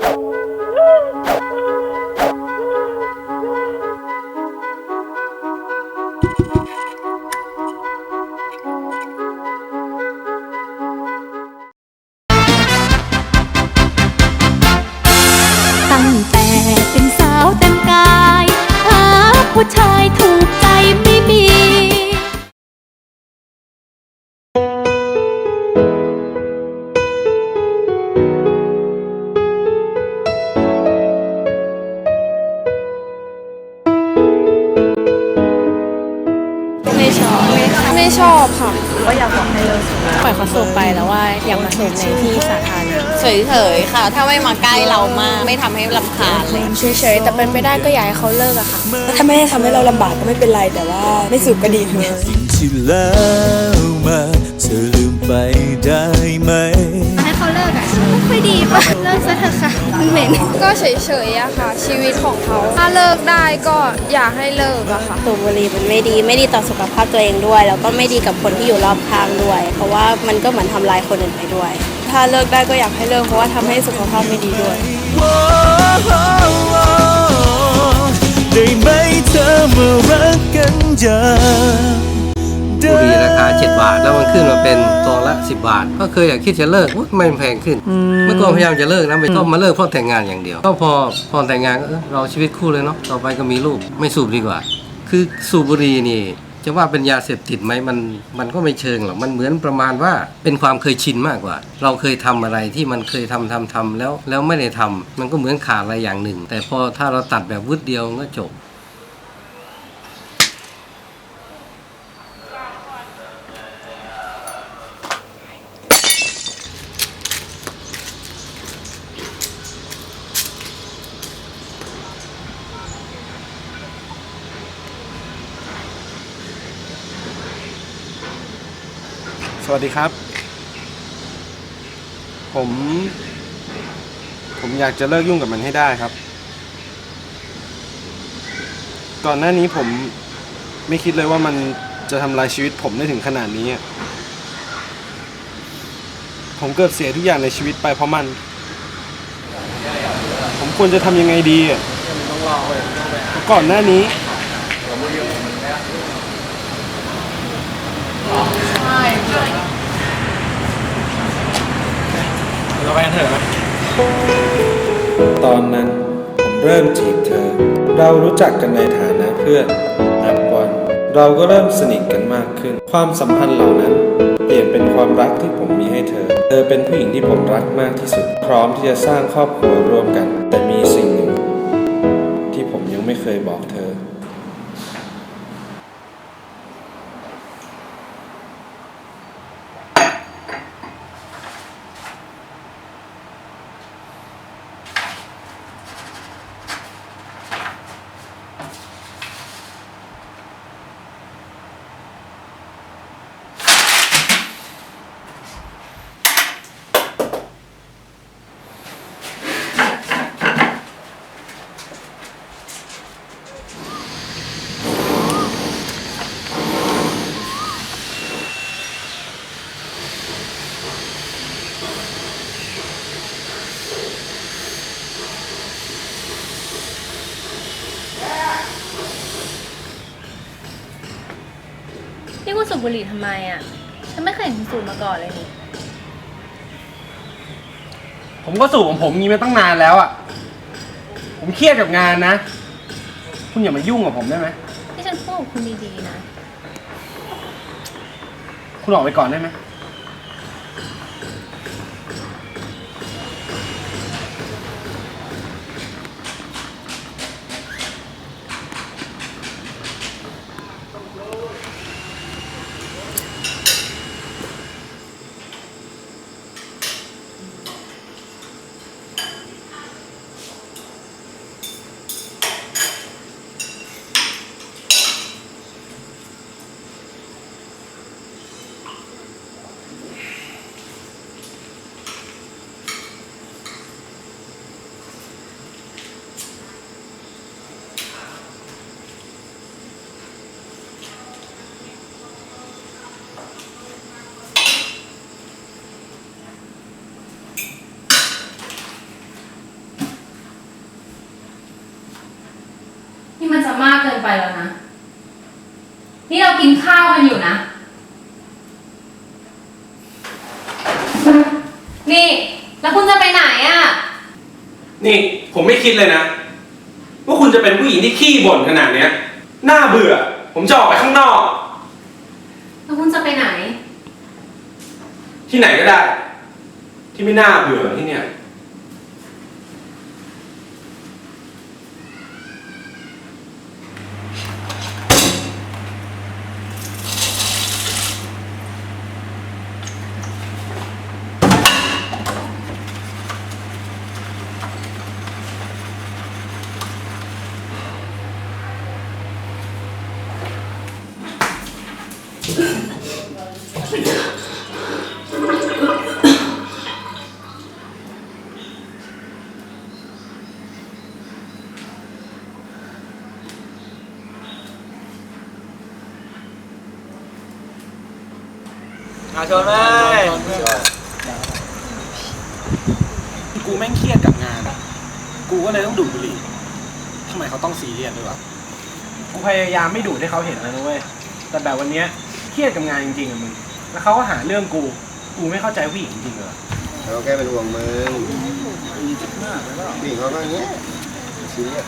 Thank you. อบค่ะก็อยากบอกให้เลิกปล่อยเขาสูบไปแล้วว่าอย่ามาสูบในที่สาธารณะเฉยๆค่ะ ถ้าไม่มาใกล้เรามาก ไม่ทำให้ลำคาญเลย เฉยๆแต่เป็นไปได้ก็อยากให้เขาเลิกอะค่ะ ถ้าไม่ได้ทำให้เราลำบากก็ไม่เป็นไรแต่ว่าไม่สูบก็ดีเหมือนกันสิ่งที่แล้วมาเธอลืมไปได้ไหม เลิกซะเถอะค่ะมันเหม็นก็เฉยๆอะค่ะ ชีวิตของเขาถ้าเลิกได้ก็อยากให้เลิกอะค่ะสูบบุหรี่มันไม่ดีไม่ดีต่อสุขภาพตัวเองด้วย แล้วก็ไม่ดีกับคนที่อยู่รอบข้างด้วย เพราะว่ามันก็เหมือนทำลายคนอื่นไปด้วย ถ้าเลิกได้ก็อยากให้เลิกเพราะว่าทำให้สุขภาพไม่ดีด้วยได้ไหมเธอมารักกันอย่างบุหรี่ราคา7 บาท แล้วมันขึ้นมาเป็นซองละ 10 บาท ก็เคยอยากคิดจะเลิกอุ๊ยทำไมมันแพงขึ้น เมื่อก่อนพยายามจะเลิกนะไม่ต้องมาเลิกเพราะแต่งงานอย่างเดียว ก็พอพอแต่งงานก็เออเราชีวิตคู่เลยเนาะต่อไปก็มีลูกไม่สูบดีกว่า คือสูบบุหรี่นี่ จะว่าเป็นยาเสพติดไหมมันมันก็ไม่เชิงหรอกมันเหมือนประมาณว่าเป็นความเคยชินมากกว่า เราเคยทำอะไรที่มันเคยทำทำทำแล้วแล้วไม่ได้ทำมันก็เหมือนขาดอะไรอย่างหนึ่ง แต่พอถ้าเราตัดแบบวืดเดียวมันก็จบ สวัสดีครับ ผม ผมอยากจะเลิกยุ่งกับมันให้ได้ครับ ก่อนหน้านี้ผมไม่คิดเลยว่ามันจะทำลายชีวิตผมได้ถึงขนาดนี้อะผมเกือบเสียทุกอย่างในชีวิตไปเพราะมัน ผมควรจะทำยังไงดีอะก่อนหน้านี้ เราไปกันเถอะ ตอนนั้นผมเริ่มจีบเธอ เรารู้จักกันในฐานะเพื่อนนับวัน เราก็เริ่มสนิทกันมากขึ้น ความสัมพันธ์เหล่านั้น เปลี่ยนเป็นความรักที่ผมมีให้เธอ เธอเป็นผู้หญิงที่ผมรักมากที่สุด พร้อมที่จะสร้างครอบครัวร่วมกันแต่มีสิ่งหนึ่ง ที่ผมยังไม่เคยบอกเธอ นี่คุณสูบบุหรี่ทำไมอะ ฉันไม่เคยเห็นคุณสูบมาก่อนเลยนี่ ผมก็สูบของผมงี้มาตั้งนานแล้วอะ ผมเครียดกับงานนะ คุณอย่ามายุ่งกับผมได้ไหม ที่ฉันพูดกับคุณดีๆนะ คุณออกไปก่อนได้ไหม นไปแล้วนะ นี่เรากินข้าวกันอยู่นะ นี่ แล้วคุณจะไปไหนอะ่ะ นี่ผมไม่คิดเลยนะ ว่าคุณจะเป็นผู้หญิงที่ขี้บ่นขนาดเนี้ยน่าเบื่อ ผมจะออกไปข้างนอก แล้วคุณจะไปไหน ที่ไหนก็ได้ ที่ไม่น่าเบื่อที่เนี่ย อาชนเลยกูแม่งเครียดกับงานอะกูก็เลยต้องดูดบุหรี่ทำไมเขาต้องซีเรียสด้วยวะกูพยายามไม่ดูดให้เขาเห็นแล้วนะเว้ย แต่แบบวันเนี้ยเครียดกับงานจริงๆอะมึง แล้วเขาก็หาเรื่องกู กูไม่เข้าใจผู้หญิงจริงๆเลยเราแค่เป็นห่วงมึงผู้หญิงเขาก็อย่างเงี้ยซีเรียส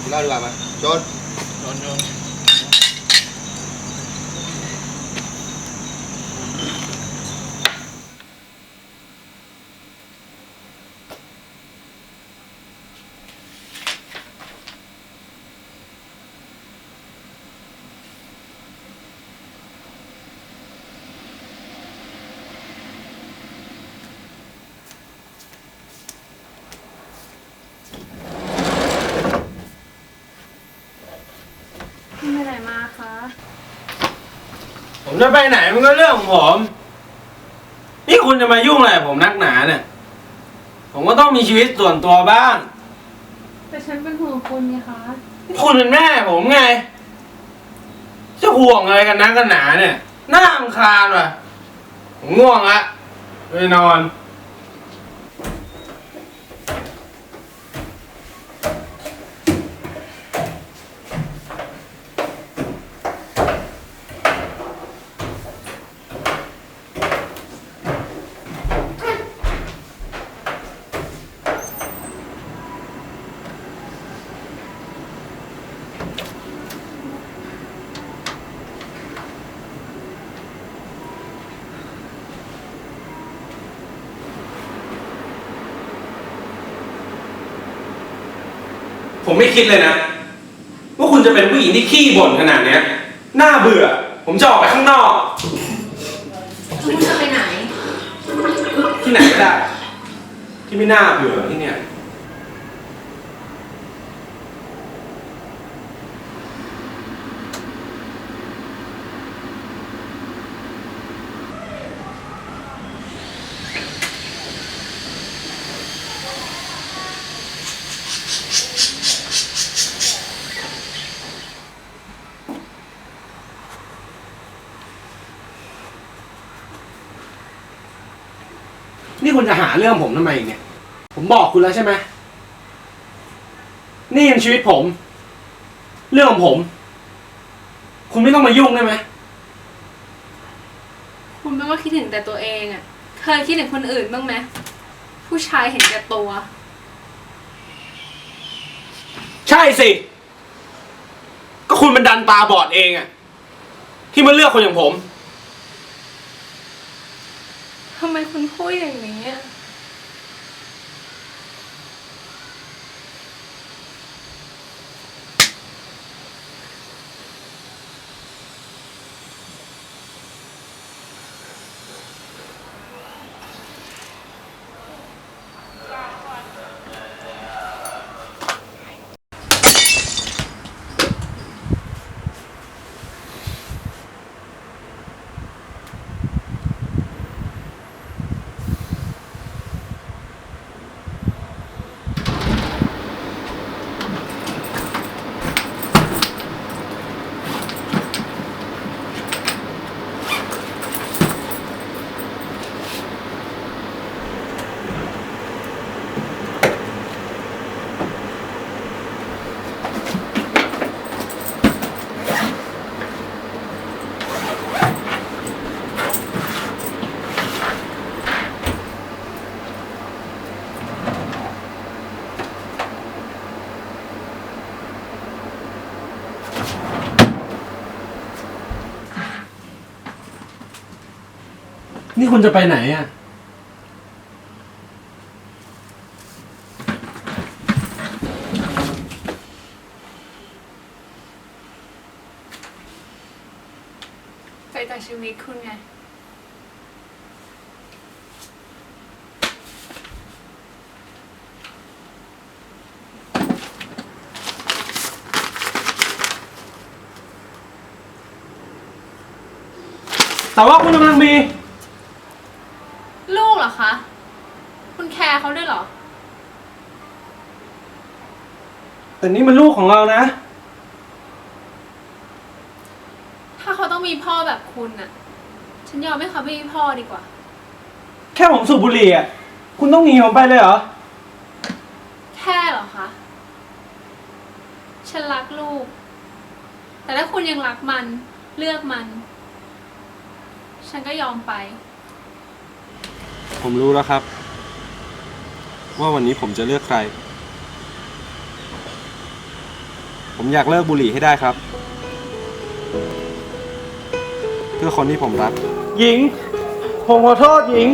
กินเหล้าดีกว่ามาโจน ผมจะไปไหนมันก็เรื่องของผม นี่คุณจะมายุ่งอะไรกับผมนักหนาเนี่ย ผมก็ต้องมีชีวิตส่วนตัวบ้าง แต่ฉันเป็นห่วงคุณไงคะ คุณเป็นแม่ผมไง จะห่วงอะไรกันนักกันหนาเนี่ย น่ารำคาญว่ะผมง่วงละไปนอน ผมไม่คิดเลยนะ ว่าคุณจะเป็นผู้หญิงที่ขี้บ่นขนาดเนี้ยน่าเบื่อ ผมจะออกไปข้างนอกแล้วคุณจะไปไหน ที่ไหนก็ได้ ที่ไม่น่าเบื่อที่เนี่ย นี่คุณจะหาเรื่องผมทำไมอีกเนี่ย ผมบอกคุณแล้วใช่ไหม นี่เป็นชีวิตผม เรื่องของผม คุณไม่ต้องมายุ่งได้ไหม คุณไม่ว่าคิดถึงแต่ตัวเองอะเคยคิดถึงคนอื่นบ้างไหม ผู้ชายเห็นแก่ตัว ใช่สิ ก็คุณมันดันตาบอดเองอะที่มาเลือกคนอย่างผม ทำไมคุณพูดอย่างนี้อะ นี่คุณจะไปไหนอะ ไปจากชีวิตคุณไง แต่ว่าคุณกำลังมีลูก เหรอคะ คุณแคร์เขาด้วยเหรอ แต่นี่มันลูกของเรานะ ถ้าเขาต้องมีพ่อแบบคุณน่ะ ฉันยอมให้เขาไม่มีพ่อดีกว่า แค่ผมสูบบุหรี่อะ คุณต้องหนีผมไปเลยเหรอ แค่เหรอคะ ฉันรักลูก แต่ถ้าคุณยังรักมัน เลือกมัน ฉันก็ยอมไป ผมรู้แล้วครับ ว่าวันนี้ผมจะเลือกใคร ผมอยากเลิกบุหรี่ให้ได้ครับ เพื่อคนที่ผมรัก หญิง ผมขอโทษหญิง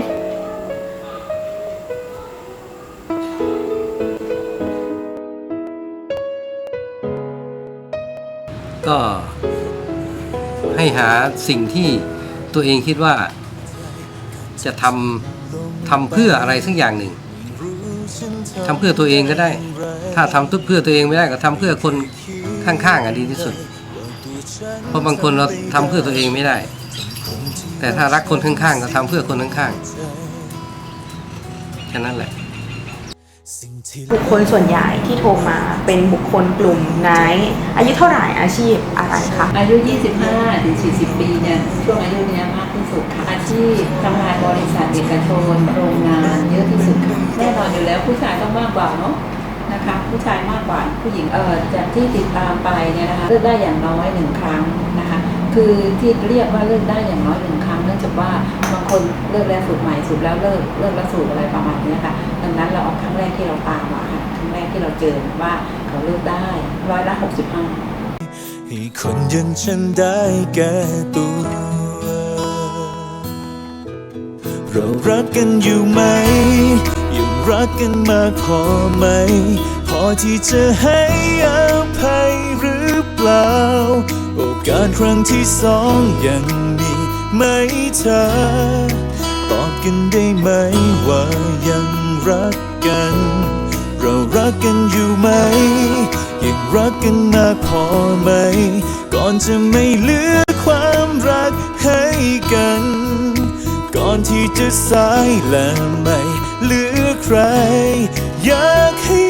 ก็ให้หาสิ่งที่ตัวเองคิดว่าจะทำ ทำเพื่ออะไรสักอย่างหนึ่งทำเพื่อตัวเองก็ได้ ถ้าทำเพื่อตัวเองไม่ได้ก็ทำเพื่อคนข้างๆอะดีที่สุด เพราะบางคนเราทำเพื่อตัวเองไม่ได้ แต่ถ้ารักคนข้างๆก็ทำเพื่อคนข้างๆแค่นั้นแหละ บุคคลส่วนใหญ่ที่โทรมาเป็นบุคคลกลุ่มไหน อายุเท่าไหร่อาชีพอะไรคะอายุ 25 ถึง 40 ปีเนี่ยช่วงอายุเนี้ยมากที่สุดค่ะอาชีพทำงานบริษัทเอกชนโรงงานเยอะที่สุดค่ะแน่นอนอยู่แล้วผู้ชายต้องมากกว่าเนาะนะคะผู้ชายมากกว่าผู้หญิงเออจากที่ติดตามไปเนี่ยนะคะเลือกได้อย่างน้อยหนึ่งครั้งนะคะ คือที่เรียกว่าเลิกได้อย่างน้อยหนึ่งครั้งเนื่องจากว่าบางคนเลิกแล้วสูตรใหม่สูตรแล้วเลิกเลิกแล้วสูตรอะไรประมาณนี้ค่ะดังนั้นเราเอาครั้งแรกที่เราตามมาค่ะครั้งแรกที่เราเจอว่าเขาเลิกได้ร้อยละหกสิบห้าให้คนอย่างฉันได้แก่ตัวเรารักกันอยู่ไหม ยังรักกันมากพอไหม พอที่จะให้อภัยหรือเปล่า กาสครั้งที่สองยังมีไหมเธอ ตอบกันได้ไหมว่ายังรักกัน เรารักกันอยู่ไหม ยังรักกันมากพอไหม ก่อนจะไม่เหลือความรักให้กัน ก่อนที่จะสายและไม่เหลือใคร อยากให้